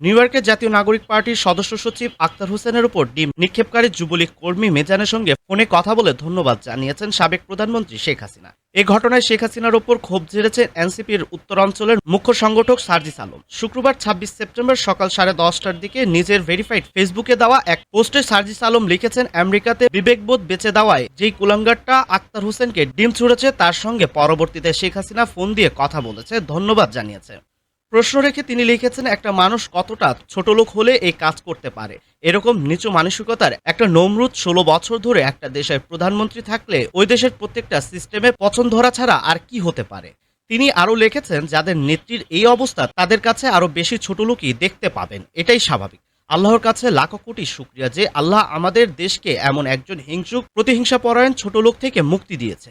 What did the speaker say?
New ইয়র্কের জাতীয় নাগরিক পার্টির সদস্য সচিব আক্তার হোসেনের উপর ডিম। নিক্ষেপকারী যুবলীগ কর্মী মেজানের সঙ্গে ফোনে কথা বলে ধন্যবাদ জানিয়েছেন সাবেক প্রধানমন্ত্রী শেখ হাসিনা। এ ঘটনায় শেখ হাসিনার ওপর ক্ষোভ ঝেড়েছে এনসিপির উত্তরাঞ্চলের মুখ্য সংগঠক সার্জিস আলম। শুক্রবার ছাব্বিশ সেপ্টেম্বর সকাল সাড়ে দশটার দিকে নিজের ভেরিফাইড ফেসবুকে দেওয়া এক পোস্টে সার্জিস আলম লিখেছেন, আমেরিকাতে বিবেকবোধ বেঁচে দেওয়ায় যেই কুলাঙ্গারটা আক্তার হোসেনকে ডিম ছুঁড়েছে, তার সঙ্গে পরবর্তীতে শেখ হাসিনা ফোন দিয়ে কথা বলেছে, ধন্যবাদ জানিয়েছে। প্রশ্ন রেখে তিনি লিখেছেন, একটা মানুষ কতটা ছোট লোক হলে এই কাজ করতে পারে? এরকম নিচু মানসিকতার একটা নমরুদ ষোলো বছর ধরে একটা দেশের প্রধানমন্ত্রী থাকলে ওই দেশের প্রত্যেকটা সিস্টেমে পছন্দ ধরা ছাড়া আর কি হতে পারে? তিনি আরও লিখেছেন, যাদের নেত্রীর এই অবস্থা, তাদের কাছে আরও বেশি ছোট লোকই দেখতে পাবেন। এটাই স্বাভাবিক। আল্লাহর কাছে লাখো কোটি শুক্রিয়া যে আল্লাহ আমাদের দেশকে এমন একজন হিংসুক প্রতিহিংসা পরায়ণ ছোট লোক থেকে মুক্তি দিয়েছে